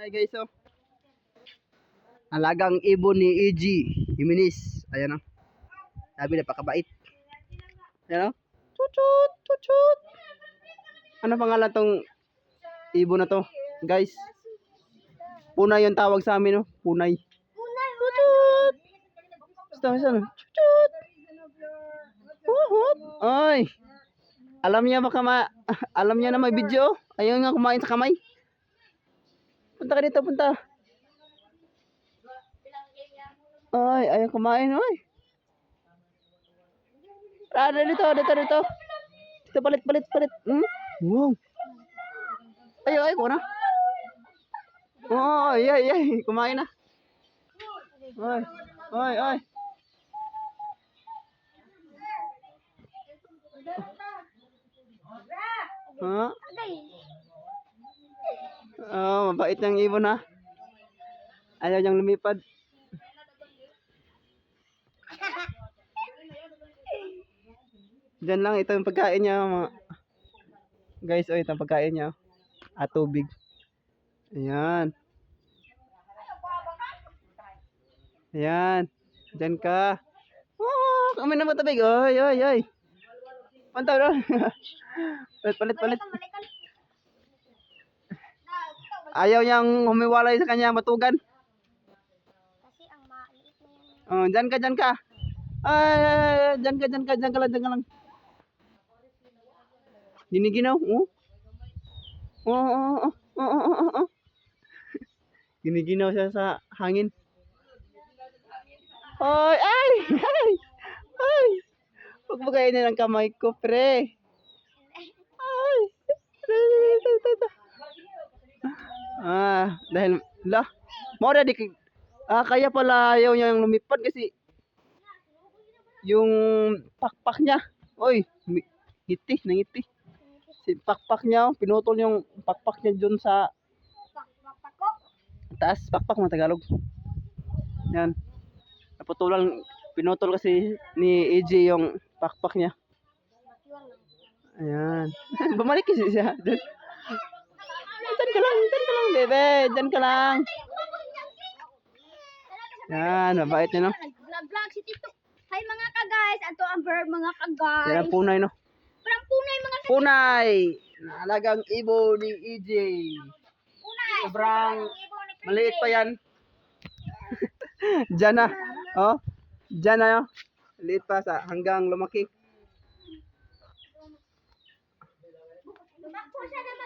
Hi guys, oh. Alagang ibon ni EG Jimenez. Ayan oh. Sabi na pakabait. Ayan oh. Chuchut, chuchut. Ano pangalan tong ibon na to? Guys. Punay yung tawag sa amin, oh. Punay. Chuchut. Basta, basta, no? Chuchut. Uhut. Ay. Alam niya baka ma alam niya na may video. Ayaw nga kumain sa kamay. Punta ka dito, punta. Ay, ayaw kumain, oy. Ah, dito, dito, dito. Dito, palit, palit, palit. Hmm? Wow. Ay, ay, kuha na. Oh, ay, ay, ay. Kumain na. Ay, ay, ay. Ha? Oh, mabait ng ibon ha. Ayaw niyang lumipad. Diyan lang, ito yung pagkain niya. Mga... Guys, oh, ito ang pagkain niya. At tubig. Ayan. Ayan. Diyan ka. Oh, kami na matabig. Oy, oy, oy. Pantaw na. palit, palit, palit. Ayaw niyang humiwalay sa kanya matugan. Kasi ang maliit na yan. Oh, diyan ka, diyan ka. Ay, diyan ka, diyan ka, diyan ka lang, diyan ka lang. Giniginaw, oh. Oh, oh, oh, oh, oh, oh, oh. Giniginaw siya sa hangin. Ay, ay, ay, ay. Huwag mo kainin kamay ko, pre. Ay. Ito, ito, ito. Ah, dahil, la, mo di, ah, kaya pala ayaw niya yung lumipad kasi yung pakpak niya, oy, ngiti, nangiti. Si pakpak niya, oh, pinutol yung pakpak niya dun sa taas, pakpak mga Tagalog. Yan. Naputulan, pinutol kasi ni AJ yung pakpak niya. Ayan. Bumalik kasi siya. Diyan ka lang, bebe. Diyan ka lang. Yan, mabait niya, no? Nag-vlog-vlog si Tito. Hi mga ka-guys. Ato ang bird mga ka-guys. Yan ang punay, no? Parang punay mga Punay! Naalagang ibo ni EJ. punay. Sobrang maliit pa yan. Diyan na. Oh. Diyan na yun. Maliit pa sa hanggang lumaki. Tumakbo siya na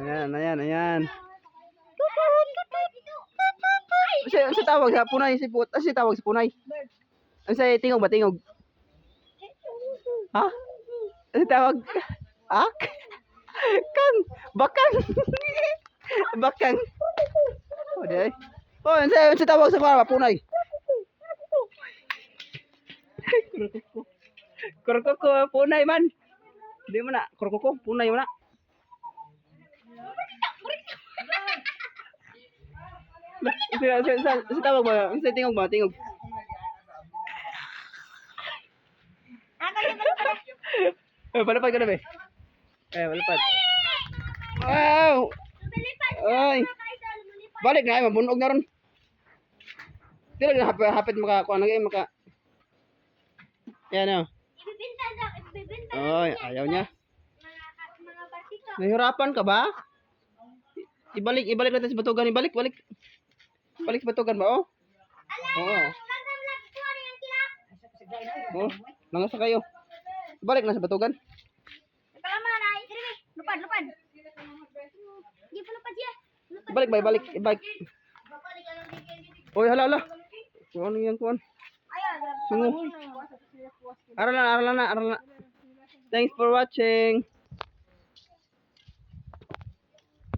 Ayan, ayan, ayan. Si, si tawag sa punay, si put, ah, si tawag sa punay. Ang sa tingog ba tingog? Ha? Si tawag Ha? Kan, bakang. bakang. Oh, di ay. Oh, sa si tawag sa para punay. Kurkuko, punay man. Di mo na, kurkuko, punay mo na. Si, si, si, si tawag ba? Si tingog ba? Tingog. Eh, palapad ka na ba? Eh, palapad. Wow! Ay! Balik na, ay, mabunog na ron. Dili na hapit, hapit maka, kuha na kayo, maka... Yan o. Daw. Ibibinta. Oy, ayaw niya. Nahirapan ka ba? Ibalik, ibalik natin sa batugan. Ibalik, balik. Balik sa batugan ba, oh? Oo. Kilak. Oh, langas na kayo. Balik na sa batugan. Lupad, lupad. Hindi pa lupad siya. Lupad. Ibalik ba, ibalik, ibalik. Oy, hala, hala. Kuhan yan, kuhan. Ayan. Sungo. Aralan, aralan aralan. Thanks for watching.